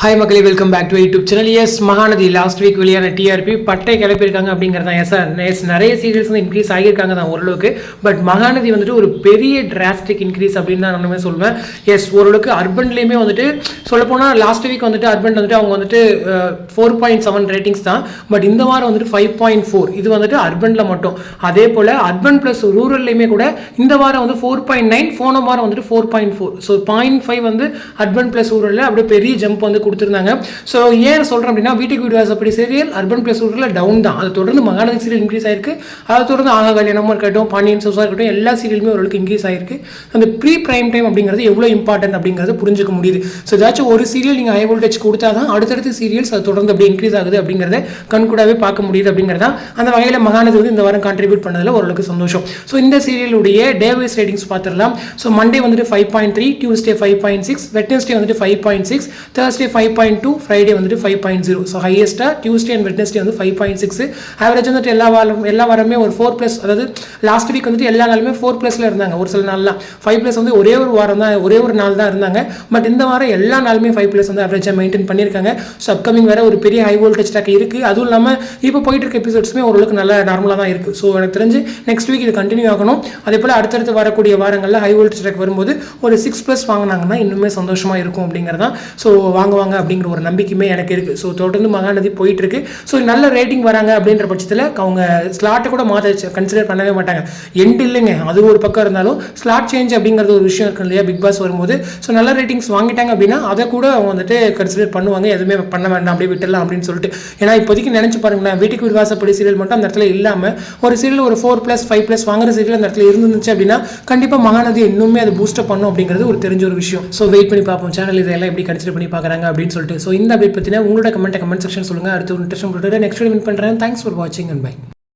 Hi மக்களே welcome back to YouTube channel yes Mahanadhi last week வெளியான TRP பட்டை கிளப்பியிருக்காங்க அப்படிங்கிறது தான் எஸ் சார் எஸ் நிறைய சீரியல்ஸ் வந்து இன்க்ரீஸ் ஆகியிருக்காங்க தான் ஓரளவுக்கு. பட் மகாநதி வந்துட்டு ஒரு பெரிய டிராஸ்டிக் இன்க்ரீஸ் அப்படின்னு தான் நானுமே சொல்லுவேன் எஸ் ஓரளவுக்கு அர்பன்லேயுமே வந்துட்டு சொல்லப்போனால் லாஸ்ட் வீக் வந்துட்டு அர்பன் வந்துட்டு அவங்க வந்துட்டு ஃபோர் பாயிண்ட் செவன் ரேட்டிங்ஸ் தான். பட் இந்த வாரம் வந்துட்டு ஃபைவ் பாயிண்ட் ஃபோர் இது வந்துட்டு அர்பனில் மட்டும். அதே போல் அர்பன் ப்ளஸ் ரூரல்லையுமே கூட இந்த வாரம் வந்து ஃபோர் பாயிண்ட் நைன் போன வாரம் வந்துட்டு four point four so point five வந்து அர்பன் ப்ளஸ் ரூரலில் அப்படியே பெரிய ஜம்ப் வந்து கொடுத்துருந்தாங்க. ஸோ ஏன் சொல்கிறேன் அப்படின்னா வீட்டுக்கு வீடு வாசப்படி சீரியல் அர்பன் பிளேஸ் ஊரில் டவுன் தான். அது தொடர்ந்து மகாநதி சீரியல் இன்க்ரீஸ் ஆயிருக்கு. அதை தொடர்ந்து ஆகா கல்யாணமும் இருக்கட்டும் பாண்டியன் சோஸாக இருக்கட்டும் எல்லா சீரியலுமே ஓரளவுக்கு இன்க்ரீஸ் ஆயிருக்கு. அந்த ப்ரீ பிரைம் டைம் அப்படிங்கிறது எவ்வளோ இம்பார்ட்டன்ட் அப்படிங்கிறது புரிஞ்சுக்க முடியுது. ஸோ ஏதாச்சும் ஒரு சீரியல் நீங்கள் ஹை வோல்டேஜ் கொடுத்தா தான் அடுத்தடுத்த சீரியல்ஸ் அது தொடர்ந்து அப்படி இன்க்ரீஸ் ஆகுது அப்படிங்கிறத கண்கூடாவே பார்க்க முடியுது அப்படிங்கிறதா அந்த வகையில் மகாநதி வந்து இந்த வாரம் கான்ட்ரிபியூட் பண்ணதில் ஓரளவுக்கு சந்தோஷம். ஸோ இந்த சீரியலுடைய டேவைஸ் ரேட்டிங்ஸ் பார்த்துடலாம். ஸோ மண்டே வந்துட்டு five point three Tuesday five point six Wednesday வந்துட்டு five point six Thursday five point two Friday வந்துட்டு ஃபைவ் பாயிண்ட் ஜீரோ ஸோ ஹையஸ்ட்டாக டியூஸ்டே அண்ட் வெட்னஸ்டே வந்து ஃபைவ் பாயிண்ட் சிக்ஸ் ஆவரேஜ் வந்துட்டு எல்லா வாரம் எல்லா வாரமே ஒரு ஃபோர் ப்ளஸ் அதாவது லாஸ்ட் வீக் வந்துட்டு எல்லா நாளுமே ஃபோர் ப்ளஸில் இருந்தாங்க ஒரு சில நாள்லாம். ஃபைவ் ப்ளஸ் வந்து ஒரே ஒரு வாரம் தான் ஒரே ஒரு நாள் தான் இருந்தாங்க. பட் இந்த வாரம் எல்லா நாளுமே ஃபைவ் ப்ளஸ் வந்து ஆவரேஜாக மெயின்டைன் பண்ணியிருக்காங்க. ஸோ அப்கமிங் வேறு ஒரு பெரிய ஹை வோல்டேஜ் டாக் இருக்குது அதுவும் இல்லாமல் இப்போ போயிட்டு இருக்க எபிசோட்ஸுமே ஓரளவுக்கு நல்லா நார்மலாக தான் இருக்குது ஸோ எனக்கு தெரிஞ்சு நெக்ஸ்ட் வீக் இது கண்டினியூ ஆகணும். அதே போல் அடுத்தடுத்து வரக்கூடிய வாரங்களில் ஹை வோல்டேஜ் டாக் வரும்போது ஒரு சிக்ஸ் ப்ளஸ் வாங்கினாங்கன்னா இன்னுமே சந்தோஷமாக இருக்கும் அப்படிங்கிறதான் ஸோ பண்ணுவாங்க அப்படிங்கிற ஒரு நம்பிக்கையுமே எனக்கு இருக்குது ஸோ தொடர்ந்து மகாநதி போயிட்டு இருக்கு ஸோ நல்ல ரேட்டிங் வராங்க அப்படின்ற பட்சத்தில் அவங்க ஸ்லாட்டை கூட மாற்ற கன்சிடர் பண்ணவே மாட்டாங்க. எண்ட் இல்லைங்க. அது ஒரு பக்கம் இருந்தாலும் ஸ்லாட் சேஞ்ச் அப்படிங்கிறது ஒரு விஷயம் இருக்கு இல்லையா? பிக் பாஸ் வரும்போது. ஸோ நல்ல ரேட்டிங்ஸ் வாங்கிட்டாங்க அப்படின்னா அதை கூட அவங்க வந்துட்டு கன்சிடர் பண்ணுவாங்க. எதுவுமே பண்ண வேண்டாம் அப்படியே விட்டுடலாம் அப்படின்னு சொல்லிட்டு. ஏன்னா இப்போதைக்கு நினைச்சு பாருங்களேன். வீட்டுக்கு விவாசப்படி சீரியல் மட்டும் அந்த இடத்துல இல்லாமல் ஒரு சீரியல் ஒரு ஃபோர் ப்ளஸ் ஃபைவ் ப்ளஸ் வாங்குற சீரியல் அந்த இடத்துல இருந்துச்சு அப்படின்னா கண்டிப்பாக மகாநதி இன்னுமே அது பூஸ்டப் பண்ணும் அப்படிங்கிறது ஒரு தெரிஞ்ச ஒரு விஷயம். ஸோ வெயிட் பண்ணி பார்ப்போம். சேனல் இதெல்லாம் எப்படி கன்சிடர் பண்ணி பார்க்குறாங்க அப்படின்னு சொல்லிட்டு. ஸோ இந்த அப்டேட் பற்றின உங்களோட கமெண்ட் கமெண்ட் செக்ஷன் சொல்லுங்கள் அடுத்து ஒரு இன்ட்ரெஸ்ட் நெக்ஸ்ட் வின் பண்ணுறேன் தேங்க்ஸ் ஃபார் வாட்சிங் அண்ட் பை